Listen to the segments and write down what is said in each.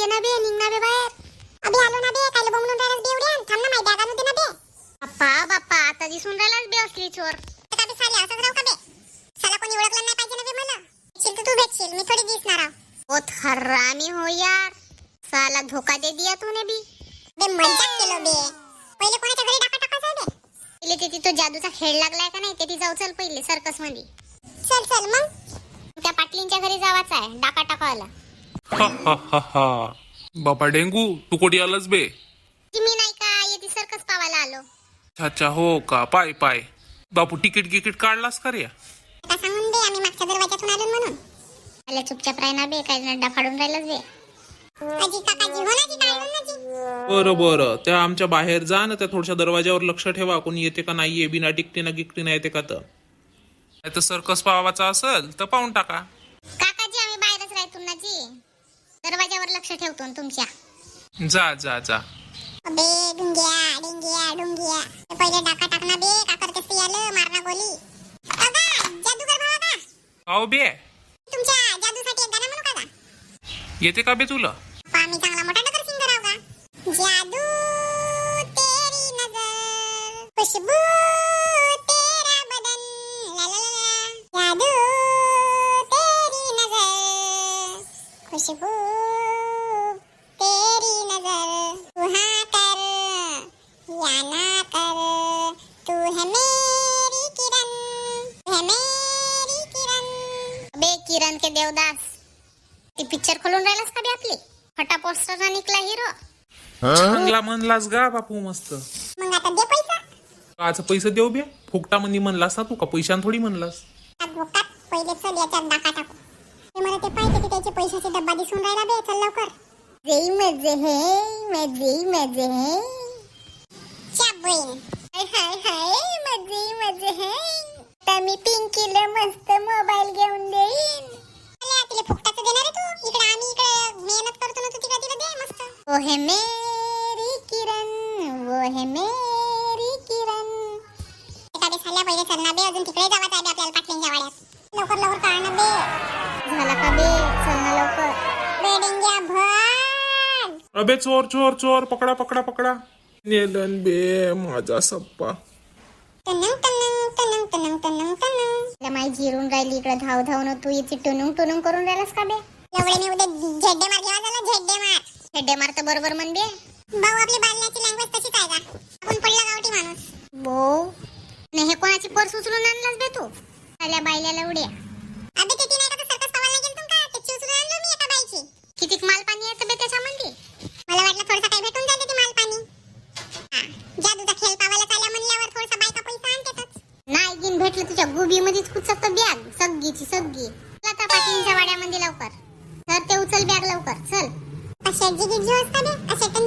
ये ना बे निघ ना बे बाहेर. अबे आलो ना बे काय बोंबलून राहिलास बे एवढ्या? थांब ना माय बॅग आणू दे ना बे. बाप्पा बाप्पा आता दिसून राहिलास बे असली चोर. का बे साले असंच राहू का बे? साला कोणी ओळखलं नाही पाहिजे ना बे मला. भेटशील तर तू भेटशील मी थोडी दिसणार आहो. ओ हरामी हो यार. साला धोका दे दिया तूने भी बे मजाक केलं बे. पहिले कोणाच्या घरी टाका टाकायचं बे? पहिले ते तिथं जादूचा खेळ लागलाय का नाही ते ती जाऊ चल पहिले सर्कसमध्ये चल चल मग. त्या पाटलींच्या घरी जावाचा आहे डाका टाकायला. हा हा हा हा बापा डेंगू तू कोठी आलास बे. मी नाही का येते सर्कस पावायला आलो? अच्छा अच्छा हो का? पाय पाय. बापू तिकीट गिकीट काढलास का रे? आता सांगून दे आम्ही मागच्या दरवाजातून आलो म्हणून. आल्या चुपचाप राही ना बे काय नड्डा फाडून राहिलाच बे. अजी काकाजी हो ना जी काढून ना जी बरं बरं. त्या आमच्या बाहेर जा ना त्या थोडशा दरवाजावर लक्ष ठेवा. कोणी येते का नाहीये बिना टिकटी ना गिकटी ना येते का तर. नाही तर सर्कस पावाचा असेल तर पाहून टाका. काकाजी आम्ही बाहेरच राहतो ना जी दरवाजावर लक्ष ठेवतो ना तुमच्या. जा जा जा. अबे डुंग्या डिंग्या डुंग्या. ते पहिले डाका टाकना बे का करतेस ते यालं मारणा गोली अगा जादूगर भावा का बे. तुमच्या जादूसाठी एक गाणं म्हणू का? येते का बे तुला? पहा मी चांगला मोठा डगर सिंगर आहो का जादू तेरी नजर खुशबू तेरा बदन ला ला ला ला. जादू तेरी नजर खुशबू किरण के देवदास. ती पिक्चर खोलून राहिलास का बे आपली? फटा पोस्टर निकला हिरो चांगला म्हणलास गा बापू मस्त. मग आता दे पैसा. काच पैसे देऊ बे. फुकटा मंदी म्हणलास ना तू का? पैशान थोडी म्हणलास. भोकात पहिले चल याच्यात डाका टाकू. ते मला ते पाहिजे त्याचे पैशाचे डब्बा दिसून राहिला बे. चल लवकर. जेई मजे हे मजे मजे हे. च्या बहीण. हाय हाय हाय मजे मजे हे. आता मी पिंकीला मस्त है मेरी किरण. एखाद्या साल्या पहिले चलना बे अजून तिकडे जावं आहे आपल्याला पाटलींच्या वाड्यात. लवकर लवकर काढणं बे. झाला का बे? चल ना लवकर. बे डेंग्या भर. अबे चोर चोर चोर. पकडा पकडा पकडा. नेलन बे माझा सप्पा. टनंग टनंग टनंग टनंग टनंग टनंग. माई जिरून राहिली इकडे धाव धाव न तू इथे टुनुंग टुनुंग करून राहिलास का बे? एवढे मी उद्या झेड्डे मार घेवा झाला झेड्डे मार. झेड्डे मार तर बरोबर म्हण बे. भाऊ आपली बालण्याची लँग्वेज तशीच आहे का? आपण पडला गावठी माणूस. बो नाही हे कोणाची पर्स उचलून आणलास बे तू? आल्या बायल्याला उड्या. अबे किती नाही का सर्कस पावायला गेलतो का? त्याची उचलून आणलो मी एका बाईची. किती माल पाणी येतं बे त्याच्यामध्ये? मला वाटलं थोडंसं काही भेटून जाते ते माल पाणी जादूचा खेळ पावायला चालला म्हणल्यावर थोडासा बायका पैसा आणतातच. नाही गिन भेटलं तुझ्या गुबी मध्येच कुचक बॅग सग्गीची सग्गी. चल आता पाटीलच्या वाड्यामध्ये लवकर. तर ते उचल बॅग लवकर. चल. अशाटन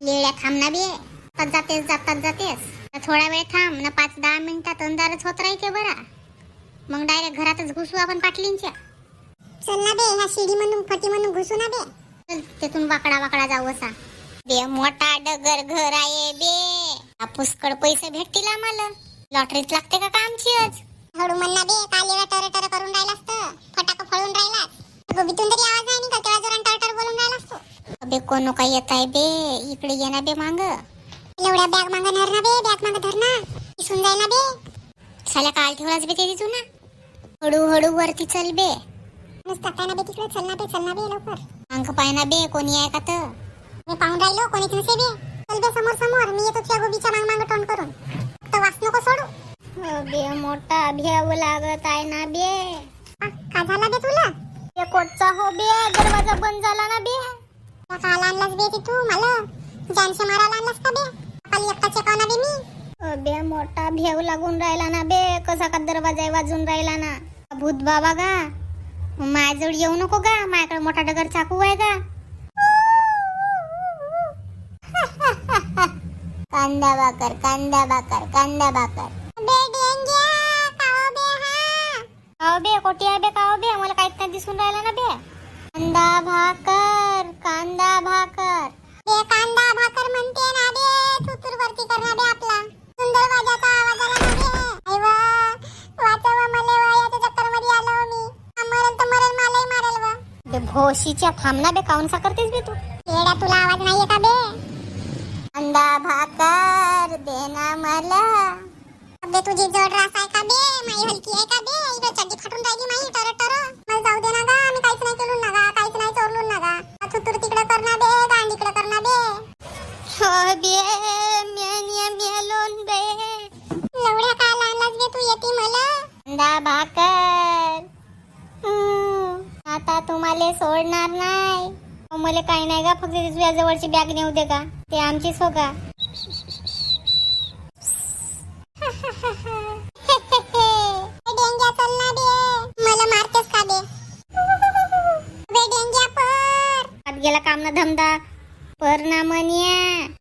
लेड्या थांब ना बे. जातात जातेस जातात जातेस. थोडा वेळ थांब ना पाच दहा मिनिटात अंधारच होत राहते बरा. मग डायरेक्ट घरातच घुसू आपण पाटलींच्या. चल ना बे ह्या शिडी म्हणून फटी म्हणून घुसू ना बे. चल तिथून वाकडा वाकडा जाऊ असा. बे मोठा डगर घर आहे बे. पुष्कळ पैसे भेटतील आम्हाला. लॉटरीत लागते का का आमची आज? हळू म्हणना बे कालेला टर टर करून राहिलास तर. फटाका फळून राहिलास. गोबीतून तरी आवाज आहे तू अबे कोण काय येत आहे बे. इकडे ये ना बे मांग. एवढ्या बॅग मांग धर ना बे बॅग मांग धर ना. दिसून जाय ना बे. साल्या काल ठेवलाच बे ते तिथून ना. हळू हळू वरती चल बे. नुसतं काय ना बे तिकडे चल ना बे चल ना बे लवकर. अंक पाय ना बे कोणी आहे का तर? मी पाहून राहिलो कोणीच नसे बे. चल बे समोर समोर मी येतो तुझ्या गोबीच्या मांग मांग तोंड करून. तर वाच नको सोडू. बे मोठा भ्याव लागत आहे ना बे. का झाला बे तुला? बे कोटचा हो बे दरवाजा बंद झाला ना बे. काला आणलास बे ती मला. मारायला आणलास का बे? आपली एकटाचे का ना बे मी. बे मोठा भेव लागून राहिला ना बे कसा का दरवाजा वाजून राहिला ना. भूत बाबा गा. माझ्याजवळ येऊ नको का माझ्याकडे मोठा डगर चाकू आहे का कांदा भाकर कांदा भाकर कांदा भाकर. बे हा. कोटी आहे बे काओ बे. मला काहीच नाही दिसून राहिला ना बे. कांदा भाकर. कांदा भाकर. ये कांदा भाकर म्हणते ना बे सुसूर वरती करणार बे आपला. सुंदर वाजाचा आवाज आला ना बे. आई वा वाचव मले वा याच्या चक्करमध्ये आलो मी. मरण तर मरण मालाय मारल वा. बे भोशीच्या थांबना बे काऊन सा करतेस बे तू. येड्या तुला आवाज नाही का बे. कांदा भाकर देना मला. बे तुझी जोड रास आहे का बे? माई हलकी आहे का बे? इकडे चड्डी फाटून जायची माई बे म्या मेलोन बे. लवड्या का लागलास बे तू येते मला. दा भाकर. आता तुम्हाला सोडणार नाही. मला काही नाही का फक्त तुझ्या जवळची बॅग नेऊ दे का ते आमचीच हो का गेला काम कामना धमदा परिणामनिया